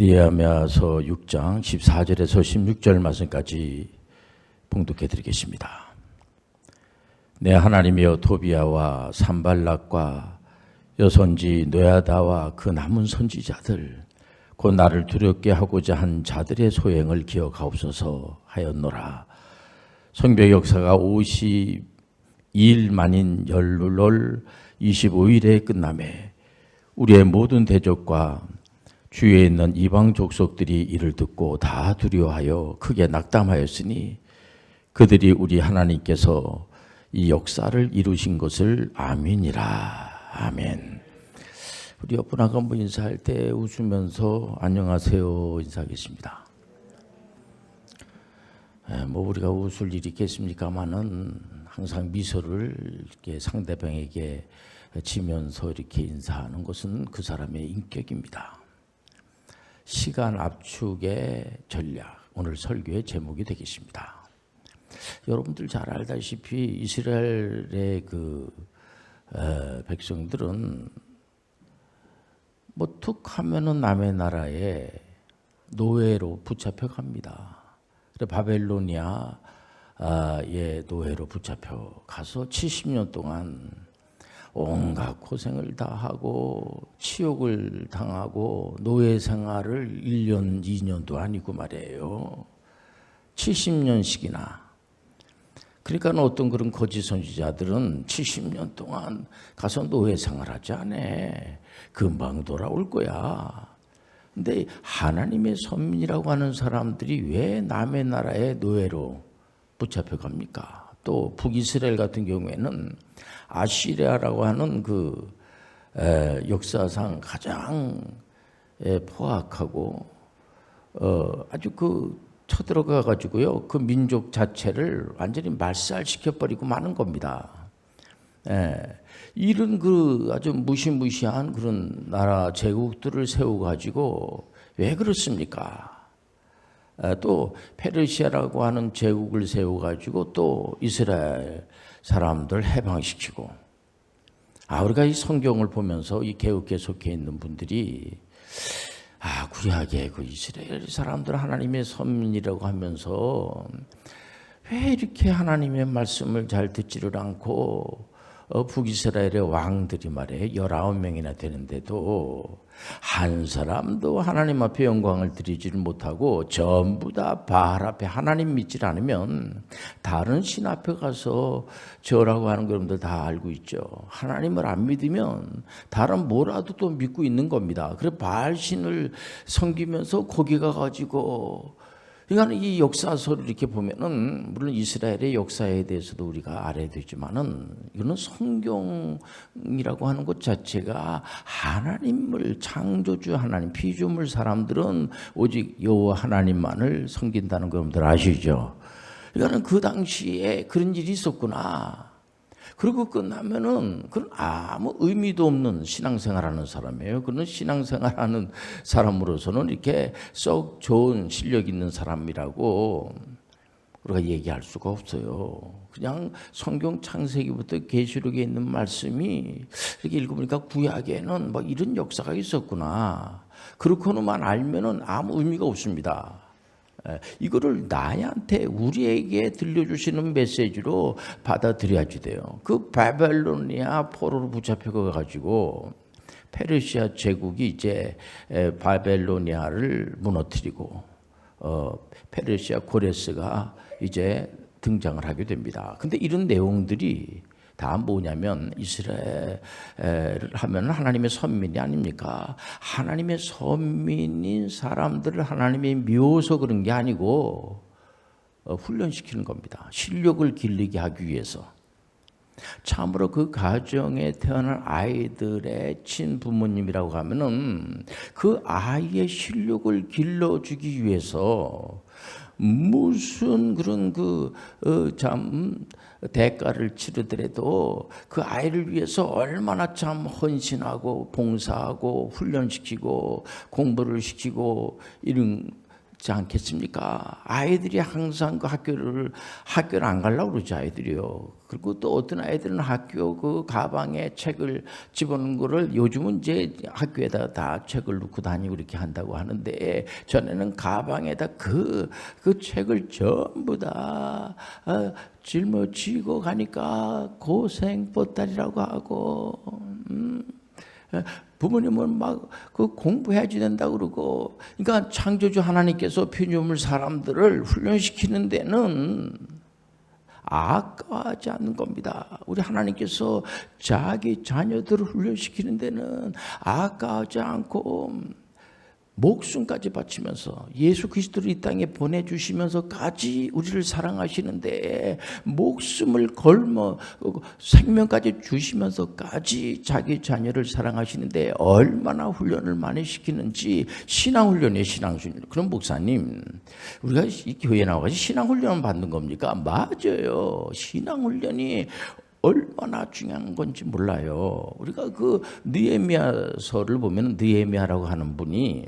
니에미아서 6장 14절에서 16절 말씀까지 봉독해 드리겠습니다. 내 하나님이여 토비아와 산발락과 여선지 노야다와 그 남은 선지자들 곧 나를 두렵게 하고자 한 자들의 소행을 기억하옵소서 하였노라. 성벽 역사가 52일 만인 열흘 25일에 끝남에 우리의 모든 대적과 주위에 있는 이방 족속들이 이를 듣고 다 두려워하여 크게 낙담하였으니 그들이 우리 하나님께서 이 역사를 이루신 것을 아멘이라. 아멘. 우리 옆분 한 번 인사할 때 웃으면서 안녕하세요 인사하겠습니다. 에, 뭐 우리가 웃을 일이 있겠습니까마는 항상 미소를 이렇게 상대방에게 지면서 이렇게 인사하는 것은 그 사람의 인격입니다. 시간 압축의 전략 오늘 설교의 제목이 되겠습니다. 여러분들 잘 알다시피 이스라엘의 그 에, 백성들은 뭐 툭 하면은 남의 나라에 노예로 붙잡혀 갑니다. 그래 바벨로니아의 노예로 붙잡혀 가서 70년 동안 온갖 고생을 다 하고 치욕을 당하고 노예 생활을 1년, 2년도 아니고 말이에요. 70년씩이나. 그러니까 어떤 그런 거짓 선지자들은 70년 동안 가서 노예 생활하지 않아. 금방 돌아올 거야. 근데 하나님의 선민이라고 하는 사람들이 왜 남의 나라의 노예로 붙잡혀 갑니까? 또 북이스라엘 같은 경우에는 아시리아라고 하는 그 에, 역사상 가장 에, 포악하고 어, 아주 그 쳐들어가 가지고요 그 민족 자체를 완전히 말살시켜 버리고 마는 겁니다. 에, 이런 그 아주 무시무시한 그런 나라 제국들을 세워 가지고 왜 그렇습니까? 또 페르시아라고 하는 제국을 세워 가지고 또 이스라엘 사람들 해방시키고. 아 우리가 이 성경을 보면서 이 개혁에 속해 있는 분들이 아 구약의 그 이스라엘 사람들 하나님의 선민이라고 하면서 왜 이렇게 하나님의 말씀을 잘 듣지를 않고 어, 북이스라엘의 왕들이 말해 열아홉 명이나 되는데도 한 사람도 하나님 앞에 영광을 드리지를 못하고 전부 다 바알 앞에 하나님 믿질 않으면 다른 신 앞에 가서 저라고 하는 거 여러분들 다 알고 있죠. 하나님을 안 믿으면 다른 뭐라도 또 믿고 있는 겁니다. 그래 바알 신을 섬기면서 거기 가 가지고 그러니까 이 역사서를 이렇게 보면은 물론 이스라엘의 역사에 대해서도 우리가 알아야 되지만은 이거는 성경이라고 하는 것 자체가 하나님을 창조주 하나님 피조물 사람들은 오직 여호와 하나님만을 섬긴다는 거 여러분들 아시죠? 그러니까는 그 당시에 그런 일이 있었구나. 그리고 끝나면은 그건 아무 의미도 없는 신앙생활하는 사람이에요. 그는 신앙생활하는 사람으로서는 이렇게 썩 좋은 실력 있는 사람이라고 우리가 얘기할 수가 없어요. 그냥 성경 창세기부터 계시록에 있는 말씀이 이렇게 읽어보니까 구약에는 뭐 이런 역사가 있었구나. 그렇고는만 알면은 아무 의미가 없습니다. 이거를 나한테 우리에게 들려주시는 메시지로 받아들여야지 돼요. 그 바벨로니아 포로로 붙잡혀 가지고 페르시아 제국이 이제 바벨로니아를 무너뜨리고 어, 페르시아 고레스가 이제 등장을 하게 됩니다. 근데 이런 내용들이 다 뭐냐면 이스라엘 하면 하나님의 선민이 아닙니까? 하나님의 선민인 사람들을 하나님이 미워서 그런 게 아니고 어, 훈련시키는 겁니다. 실력을 길리게 하기 위해서. 참으로 그 가정에 태어난 아이들의 친부모님이라고 하면은 그 아이의 실력을 길러주기 위해서 무슨 그런 그참 어, 대가를 치르더라도 그 아이를 위해서 얼마나 참 헌신하고 봉사하고 훈련시키고 공부를 시키고 이런 지 않겠습니까? 아이들이 항상 그 학교를 학교를 안 가려고 그러죠 아이들이요. 그리고 또 어떤 아이들은 학교 그 가방에 책을 집어넣은 거를 요즘은 이제 학교에다 다 책을 넣고 다니고 이렇게 한다고 하는데 전에는 가방에다 그, 그 책을 전부 다 어, 짊어지고 가니까 고생보따리라고 하고 음. 부모님은 막 그 공부해야지 된다 그러고 그러니까 창조주 하나님께서 피조물 사람들을 훈련시키는 데는 아까워하지 않는 겁니다. 우리 하나님께서 자기 자녀들을 훈련시키는 데는 아까워하지 않고 목숨까지 바치면서 예수 그리스도를 이 땅에 보내주시면서까지 우리를 사랑하시는데 목숨을 걸머 생명까지 주시면서까지 자기 자녀를 사랑하시는데 얼마나 훈련을 많이 시키는지 신앙훈련이에요 신앙훈련 그럼 목사님 우리가 이 교회 나와서 신앙훈련 받는 겁니까? 맞아요 신앙훈련이 얼마나 중요한 건지 몰라요. 우리가 그 느헤미야서를 보면 느헤미야라고 하는 분이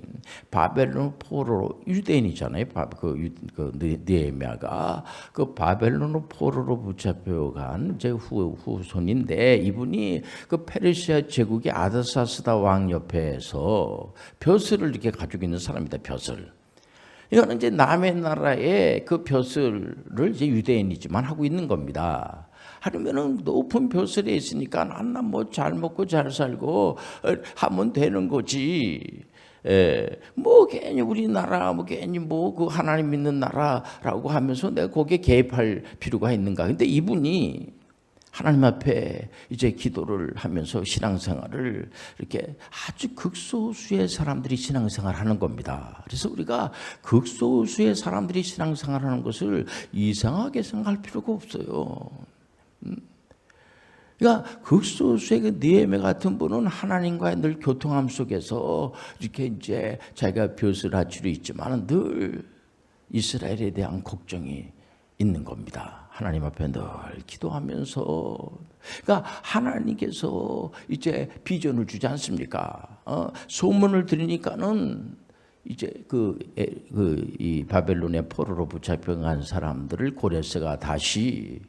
바벨론 포로로 유대인이잖아요. 그, 그 느헤미야가 그 바벨론 포로로 붙잡혀간 제 후, 후손인데 이분이 그 페르시아 제국의 아드사스다 왕 옆에서 벼슬을 이렇게 가지고 있는 사람이다. 벼슬. 이거는 이제 남의 나라의 그 벼슬을 이제 유대인이지만 하고 있는 겁니다. 하루면은 높은 벼슬에 있으니까 나는 뭐잘 먹고 잘 살고 어, 하면 되는 거지. 예, 뭐 괜히 우리나라 뭐 괜히 뭐 그 하나님 믿는 나라라고 하면서 내가 거기에 개입할 필요가 있는가? 근데 이분이 하나님 앞에 이제 기도를 하면서 신앙생활을 이렇게 아주 극소수의 사람들이 신앙생활 하는 겁니다. 그래서 우리가 극소수의 사람들이 신앙생활 하는 것을 이상하게 생각할 필요가 없어요. 그러니까 극소수의 그 니에메 같은 분은 하나님과의 늘 교통함 속에서 이렇게 이제 자기가 벼슬 하치로 있지만 늘 이스라엘에 대한 걱정이 있는 겁니다. 하나님 앞에 늘 기도하면서 그러니까 하나님께서 이제 비전을 주지 않습니까? 어, 소문을 들으니까는 이제 그, 그, 이 바벨론의 포로로 붙잡혀간 사람들을 고레스가 다시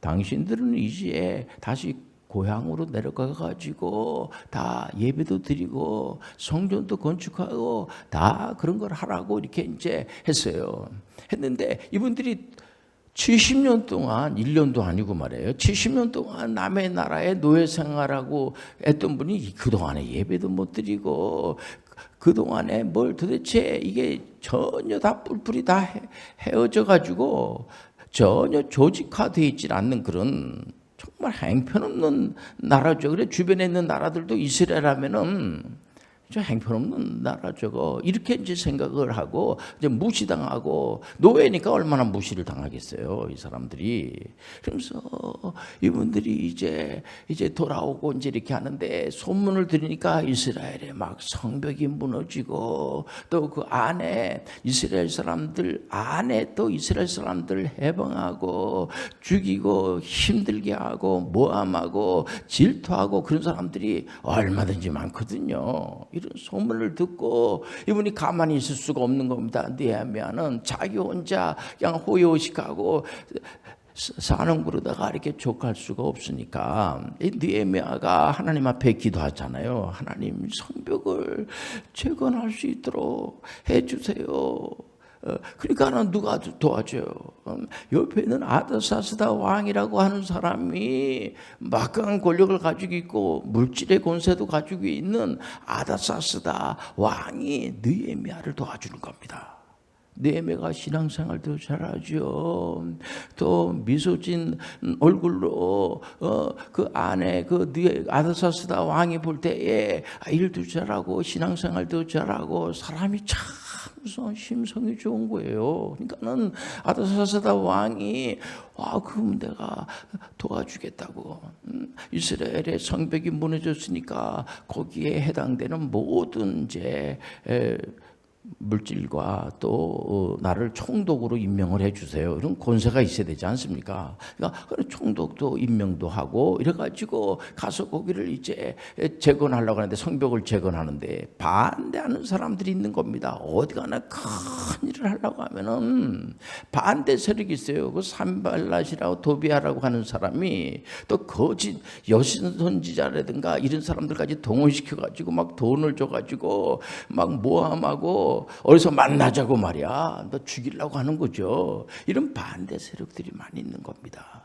당신들은 이제 다시 고향으로 내려가 가지고 다 예배도 드리고 성전도 건축하고 다 그런 걸 하라고 이렇게 이제 했어요. 했는데 이분들이 70년 동안 1년도 아니고 말이에요. 70년 동안 남의 나라에 노예 생활하고 했던 분이 그동안에 예배도 못 드리고 그동안에 뭘 도대체 이게 전혀 다 뿔뿔이 다 헤어져 가지고 전혀 조직화되어 있지 않는 그런 정말 행편없는 나라죠. 그래 주변에 있는 나라들도 이스라엘 하면은 저 행편없는 나라 저거 이렇게 이제 생각을 하고 이제 무시당하고 노예니까 얼마나 무시를 당하겠어요 이 사람들이 그러면서 이분들이 이제 이제 돌아오고 이제 이렇게 하는데 소문을 들으니까 이스라엘에 막 성벽이 무너지고 또 그 안에 이스라엘 사람들 안에 또 이스라엘 사람들 해방하고 죽이고 힘들게 하고 모함하고 질투하고 그런 사람들이 얼마든지 많거든요. 이런 소문을 듣고 이분이 가만히 있을 수가 없는 겁니다. 느헤미야는 자기 혼자 그냥 호요식하고 사는 그러다가 이렇게 족할 수가 없으니까 느헤미야가 하나님 앞에 기도하잖아요. 하나님 성벽을 재건할 수 있도록 해주세요. 어, 그러니까는 누가 도와줘요? 음, 옆에 있는 아드사스다 왕이라고 하는 사람이 막강한 권력을 가지고 있고 물질의 권세도 가지고 있는 아다사스다 왕이 느에미아를 도와주는 겁니다. 느헤미가 신앙생활도 잘하죠. 또 미소진 얼굴로 어, 그 안에 그 아다사스다 왕이 볼 때에 일도 잘하고 신앙생활도 잘하고 사람이 참 무슨 심성이 좋은 거예요. 그러니까는 아다사스다 왕이 와 그럼 내가 도와주겠다고 음, 이스라엘의 성벽이 무너졌으니까 거기에 해당되는 모든 이제 에, 물질과 또 어, 나를 총독으로 임명을 해주세요. 이런 권세가 있어야 되지 않습니까? 그러니까 총독도 임명도 하고 이래가지고 가서 거기를 이제 재건하려고 하는데 성벽을 재건하는데 반대하는 사람들이 있는 겁니다. 어디 가나 큰 일을 하려고 하면은 반대 세력이 있어요. 그 산발랏이라고 도비아라고 하는 사람이 또 거짓 여신 선지자라든가 이런 사람들까지 동원시켜가지고 막 돈을 줘가지고 막 모함하고 어디서 만나자고 말이야. 너 죽이려고 하는 거죠. 이런 반대 세력들이 많이 있는 겁니다.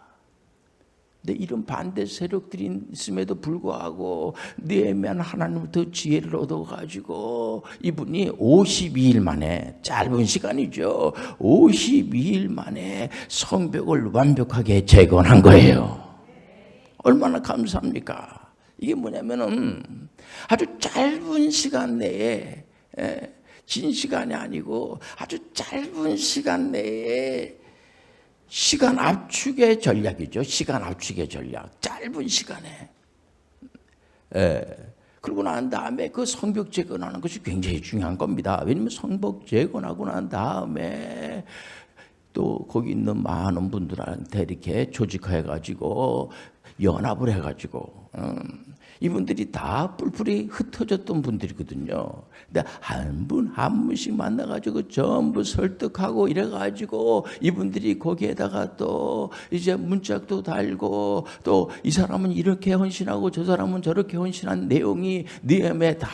근데 이런 반대 세력들이 있음에도 불구하고 느헤미야는 하나님부터 지혜를 얻어가지고 이분이 52일 만에 짧은 시간이죠. 52일 만에 성벽을 완벽하게 재건한 거예요. 얼마나 감사합니까? 이게 뭐냐면은 아주 짧은 시간 내에 예, 긴 시간이 아니고 아주 짧은 시간 내에 시간 압축의 전략이죠. 시간 압축의 전략. 짧은 시간에. 예. 그러고 난 다음에 그 성벽 재건하는 것이 굉장히 중요한 겁니다. 왜냐면 성벽 재건하고 난 다음에 또 거기 있는 많은 분들한테 이렇게 조직해 가지고 연합을 해 가지고 음, 이분들이 다 뿔뿔이 흩어졌던 분들이거든요. 근데 한 분 한 분씩 만나가지고 전부 설득하고 이래가지고 이분들이 거기에다가 또 이제 문짝도 달고 또 이 사람은 이렇게 헌신하고 저 사람은 저렇게 헌신한 내용이 니엠에 다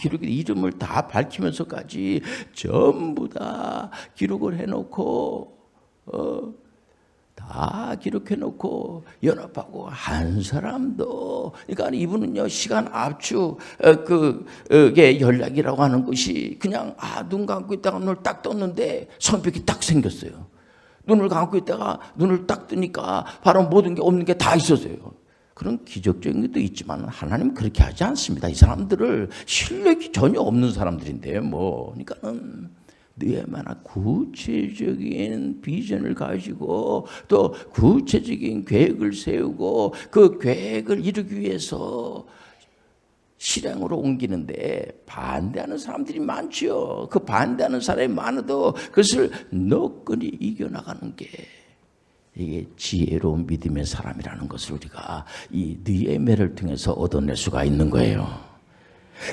기록이 이름을 다 밝히면서까지 전부 다 기록을 해놓고 어. 다 기록해 놓고 연합하고 한 사람도 그러니까 이분은요 시간 압축 어, 그게 연락이라고 하는 것이 그냥 아눈 감고 있다가 눈을 딱 떴는데 성벽이 딱 생겼어요. 눈을 감고 있다가 눈을 딱 뜨니까 바로 모든 게 없는 게 다 있었어요. 그런 기적적인 것도 있지만 하나님 그렇게 하지 않습니다. 이 사람들을 실력이 전혀 없는 사람들인데 뭐 그러니까는 느헤마나 구체적인 비전을 가지고 또 구체적인 계획을 세우고 그 계획을 이루기 위해서 실행으로 옮기는데 반대하는 사람들이 많지요. 그 반대하는 사람이 많아도 그것을 너끈히 이겨나가는 게 이게 지혜로운 믿음의 사람이라는 것을 우리가 이 느헤메를 통해서 얻어낼 수가 있는 거예요.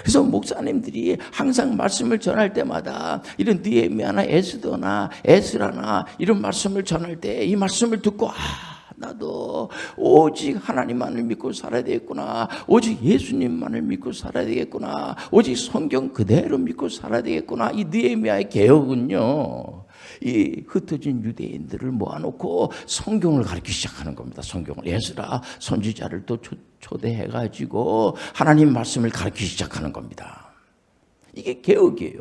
그래서 목사님들이 항상 말씀을 전할 때마다 이런 느헤미야나 에스더나 에스라나 이런 말씀을 전할 때 이 말씀을 듣고 아 나도 오직 하나님만을 믿고 살아야 되겠구나. 오직 예수님만을 믿고 살아야 되겠구나. 오직 성경 그대로 믿고 살아야 되겠구나. 이 느헤미야의 개혁은요. 이 흩어진 유대인들을 모아놓고 성경을 가르치기 시작하는 겁니다. 성경을 예수라 선지자를 또 초대해 가지고 하나님 말씀을 가르치기 시작하는 겁니다. 이게 개혁이에요.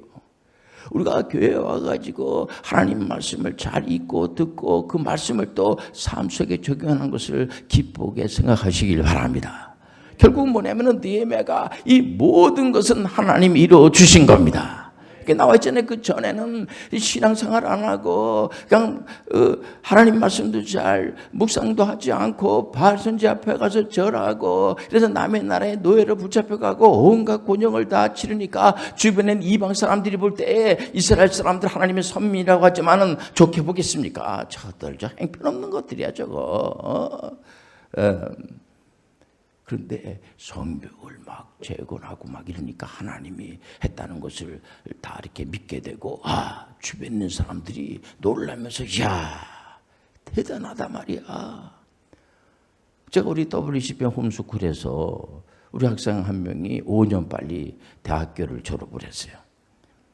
우리가 교회에 와가지고 하나님 말씀을 잘 읽고 듣고 그 말씀을 또 삶 속에 적용하는 것을 기쁘게 생각하시길 바랍니다. 결국 뭐냐면은 니에메가 이 모든 것은 하나님이 이루어 주신 겁니다. 그 나와 있잖아요. 그 전에는 신앙생활 안 하고 그냥 어, 하나님 말씀도 잘 묵상도 하지 않고 바알 선지 앞에 가서 절하고 그래서 남의 나라에 노예로 붙잡혀가고 온갖 곤영을 다 치르니까 주변엔 이방 사람들이 볼 때 이스라엘 사람들 하나님의 선민이라고 하지만은 좋게 보겠습니까? 저들 저 행편없는 것들이야 저거. 어? 어. 그런데 성벽을 막 재건하고 막 이러니까 하나님이 했다는 것을 다 이렇게 믿게 되고 아 주변 있는 사람들이 놀라면서 야 대단하다 말이야. 제가 우리 WCP 홈스쿨에서 우리 학생 한 명이 5년 빨리 대학교를 졸업을 했어요.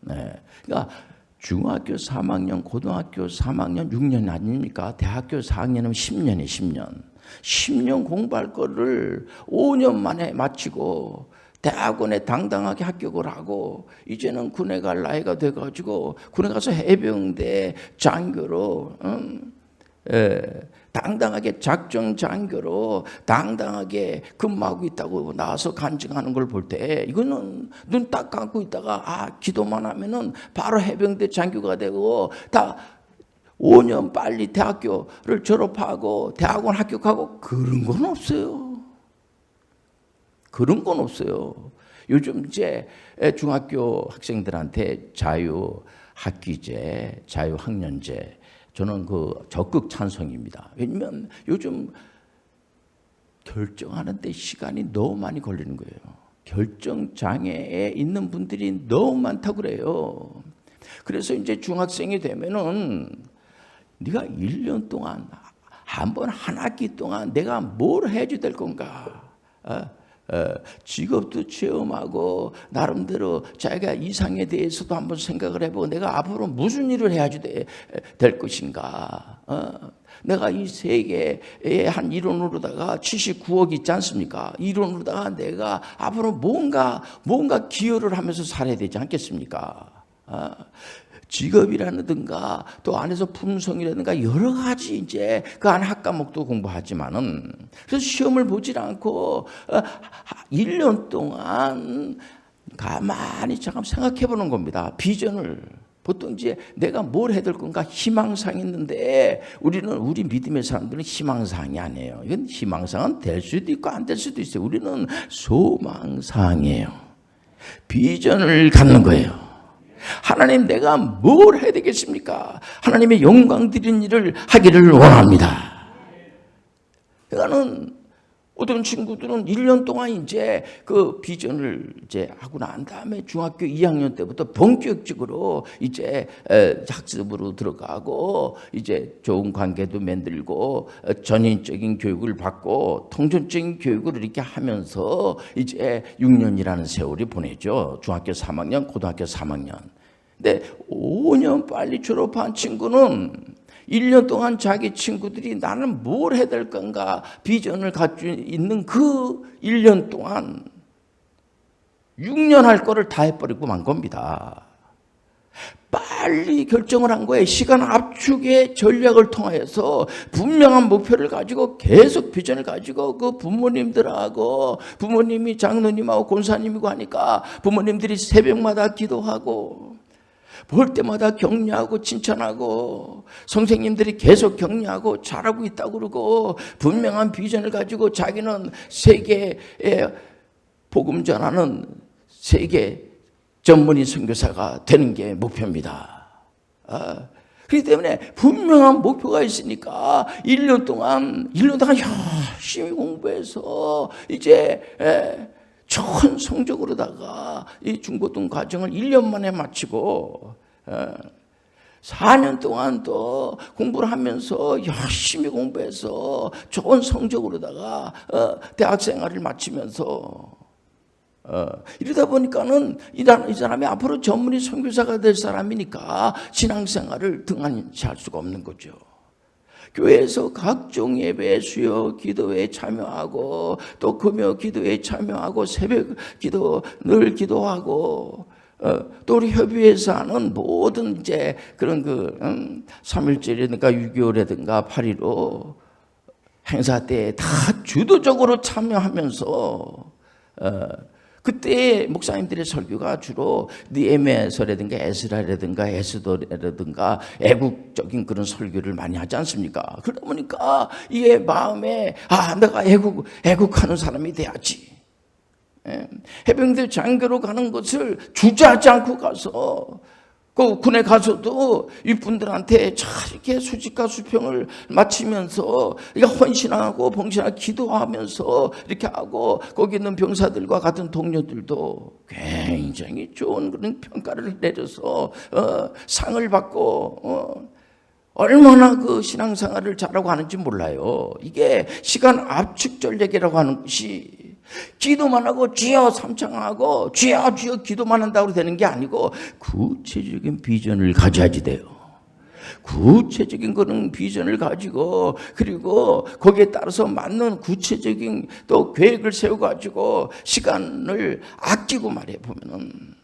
네. 그러니까 중학교 3학년, 고등학교 3학년 6년 아닙니까? 대학교 4학년은 10년에 10년. 10년 공부할 거를 5년 만에 마치고 대학원에 당당하게 합격을 하고 이제는 군에 갈 나이가 돼가지고 군에 가서 해병대 장교로 음, 에, 당당하게 작정 장교로 당당하게 근무하고 있다고 나와서 간증하는 걸 볼 때 이거는 눈 딱 감고 있다가 아 기도만 하면은 바로 해병대 장교가 되고 다 5년 빨리 대학교를 졸업하고 대학원 합격하고 그런 건 없어요. 그런 건 없어요. 요즘 이제 중학교 학생들한테 자유 학기제, 자유 학년제 저는 그 적극 찬성입니다. 왜냐면 요즘 결정하는데 시간이 너무 많이 걸리는 거예요. 결정 장애에 있는 분들이 너무 많다고 그래요. 그래서 이제 중학생이 되면은 네가 1년 동안 한 번 한 학기 동안 내가 뭘 해줘야 될 건가? 어? 어, 직업도 체험하고 나름대로 자기가 이상에 대해서도 한번 생각을 해보고 내가 앞으로 무슨 일을 해야지 돼- 될 것인가? 어, 내가 이 세계의 한 이론으로다가 79억 있지 않습니까? 이론으로다가 내가 앞으로 뭔가 뭔가 기여를 하면서 살아야 되지 않겠습니까? 어, 직업이라든가 또 안에서 품성이라든가 여러 가지 이제 그 안에 학과목도 공부하지만은 그래서 시험을 보질 않고 어, 1년 동안 가만히 잠깐 생각해 보는 겁니다. 비전을 보통 이제 내가 뭘 해야 될 건가 희망상이 있는데 우리는 우리 믿음의 사람들은 희망상이 아니에요. 이건 희망상은 될 수도 있고 안 될 수도 있어요. 우리는 소망상이에요. 비전을 갖는 거예요. 하나님 내가 뭘 해야 되겠습니까? 하나님의 영광 드리는 일을 하기를 원합니다. 그러니까는 어떤 친구들은 1년 동안 이제 그 비전을 이제 하고 난 다음에 중학교 2학년 때부터 본격적으로 이제 에, 학습으로 들어가고 이제 좋은 관계도 만들고 어, 전인적인 교육을 받고 통전적인 교육을 이렇게 하면서 이제 6년이라는 세월이 보내죠. 중학교 3학년, 고등학교 3학년. 근데 5년 빨리 졸업한 친구는 1년 동안 자기 친구들이 나는 뭘 해야 될 건가 비전을 가지고 있는 그 1년 동안 6년 할 거를 다 해버리고 만 겁니다. 빨리 결정을 한 거예요. 시간 압축의 전략을 통해서 분명한 목표를 가지고 계속 비전을 가지고 그 부모님들하고 부모님이 장로님하고 권사님이고 하니까 부모님들이 새벽마다 기도하고 볼 때마다 격려하고 칭찬하고 선생님들이 계속 격려하고 잘하고 있다고 그러고 분명한 비전을 가지고 자기는 세계에 복음 전하는 세계 전문의 선교사가 되는 게 목표입니다. 아, 그렇기 때문에 분명한 목표가 있으니까 1년 동안 1년 동안 열심히 공부해서 이제 에, 좋은 성적으로다가 이 중고등 과정을 1년 만에 마치고 어, 4년 동안 또 공부를 하면서 열심히 공부해서 좋은 성적으로다가 어, 대학 생활을 마치면서 어, 이러다 보니까는 이, 이 사람이 앞으로 전문의 선교사가 될 사람이니까 신앙생활을 등한시할 수가 없는 거죠. 교회에서 각종 예배, 수요, 기도에 참여하고 또 금요 기도에 참여하고 새벽 기도 늘 기도하고 어, 또 우리 협의회에서 하는 모든 이제 그런 그 음, 3일절이라든가 6.25라든가 8.15 행사 때 다 주도적으로 참여하면서 어, 그때 목사님들의 설교가 주로 니에메서라든가 에스라라든가 에스도라든가 애국적인 그런 설교를 많이 하지 않습니까? 그러다 보니까 이게 마음에 아 내가 애국 애국하는 사람이 돼야지. 예. 해병대 장교로 가는 것을 주저하지 않고 가서 그 군에 가서도 이분들한테 잘 이렇게 수직과 수평을 마치면서 그러니까 헌신하고 봉신하고 기도하면서 이렇게 하고 거기 있는 병사들과 같은 동료들도 굉장히 좋은 그런 평가를 내려서 어, 상을 받고 어, 얼마나 그 신앙생활을 잘하고 하는지 몰라요. 이게 시간 압축 전략이라고 하는 것이 기도만 하고 주여 삼창하고 주여 주여 기도만 한다고 되는 게 아니고 구체적인 비전을 가져야지 돼요. 구체적인 그런 비전을 가지고 그리고 거기에 따라서 맞는 구체적인 또 계획을 세워 가지고 시간을 아끼고 말해 보면은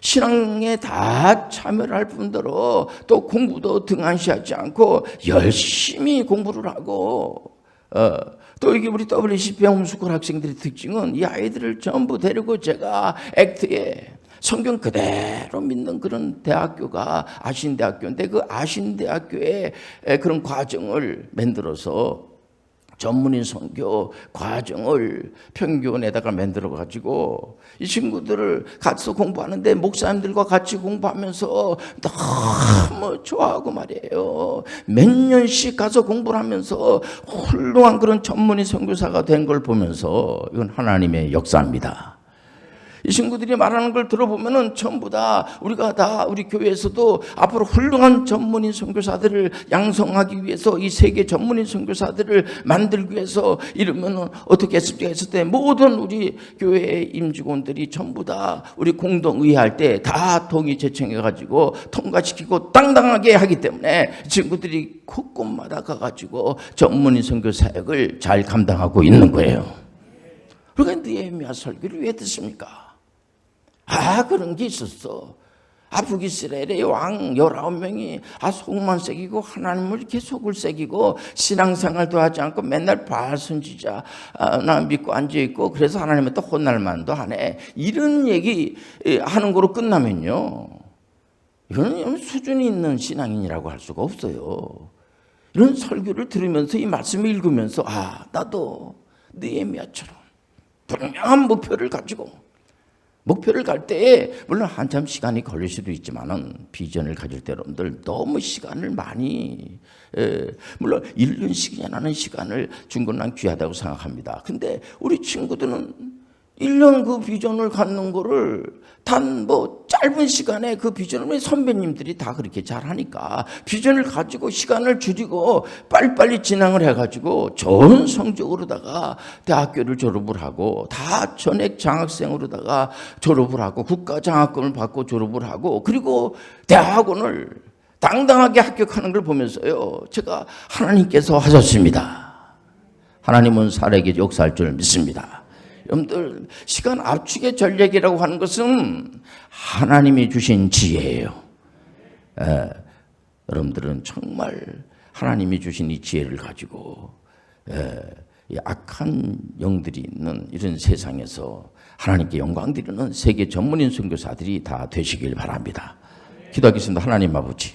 신앙에 다 참여를 할 뿐더러 또 공부도 등한시하지 않고 열심히 공부를 하고 어, 또 이게 우리 WCP 홈스쿨 학생들의 특징은 이 아이들을 전부 데리고 제가 액트에 성경 그대로 믿는 그런 대학교가 아신대학교인데 그 아신대학교의 그런 과정을 만들어서 전문인 선교 과정을 평균에다가 만들어 가지고 이 친구들을 같이 공부하는데 목사님들과 같이 공부하면서 너무 좋아하고 말이에요. 몇 년씩 가서 공부를 하면서 훌륭한 그런 전문인 선교사가 된 걸 보면서 이건 하나님의 역사입니다. 이 친구들이 말하는 걸 들어보면은 전부 다 우리가 다 우리 교회에서도 앞으로 훌륭한 전문인 선교사들을 양성하기 위해서 이 세계 전문인 선교사들을 만들기 위해서 이러면은 어떻게 했을까 했을 때 모든 우리 교회의 임직원들이 전부 다 우리 공동의회 할 때 다 동의 제청해 가지고 통과시키고 당당하게 하기 때문에 이 친구들이 곳곳마다 가가지고 전문인 선교 사역을 잘 감당하고 있는 거예요. 그러니까 느헤미야 설교를 왜 듣습니까? 아 그런 게 있었어. 아 북이스라엘의 왕 19명이 아 속만 새기고 하나님을 이렇게 속을 새기고 신앙생활도 하지 않고 맨날 바알 선지자. 아, 나 믿고 앉아있고 그래서 하나님은 또 혼날 만도 하네. 이런 얘기 예, 하는 거로 끝나면요. 이거는 수준이 있는 신앙인이라고 할 수가 없어요. 이런 설교를 들으면서 이 말씀을 읽으면서 아 나도 느헤미야처럼 분명한 목표를 가지고 목표를 갈 때에 물론 한참 시간이 걸릴 수도 있지만은 비전을 가질 때 여러분들 너무 시간을 많이 에, 물론 1년씩이라는 시간을 준건난 귀하다고 생각합니다. 근데 우리 친구들은 1년 그 비전을 갖는 거를 단뭐 짧은 시간에 그 비전을 왜 선배님들이 다 그렇게 잘 하니까 비전을 가지고 시간을 줄이고 빨리빨리 진행을 해가지고 좋은 성적으로다가 대학교를 졸업을 하고 다 전액 장학생으로다가 졸업을 하고 국가 장학금을 받고 졸업을 하고 그리고 대학원을 당당하게 합격하는 걸 보면서요 제가 하나님께서 하셨습니다. 하나님은 살에게 역사할 줄 믿습니다. 여러분들 시간 압축의 전략이라고 하는 것은 하나님이 주신 지혜예요. 에, 여러분들은 정말 하나님이 주신 이 지혜를 가지고 에, 이 악한 영들이 있는 이런 세상에서 하나님께 영광 드리는 세계 전문인 선교사들이 다 되시길 바랍니다. 기도하겠습니다. 하나님 아버지.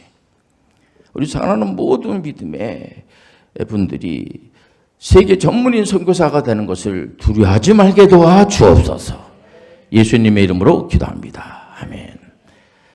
우리 사랑하는 모든 믿음의 분들이 세계 전문인 선교사가 되는 것을 두려워하지 말게 도와 주옵소서. 예수님의 이름으로 기도합니다. 아멘.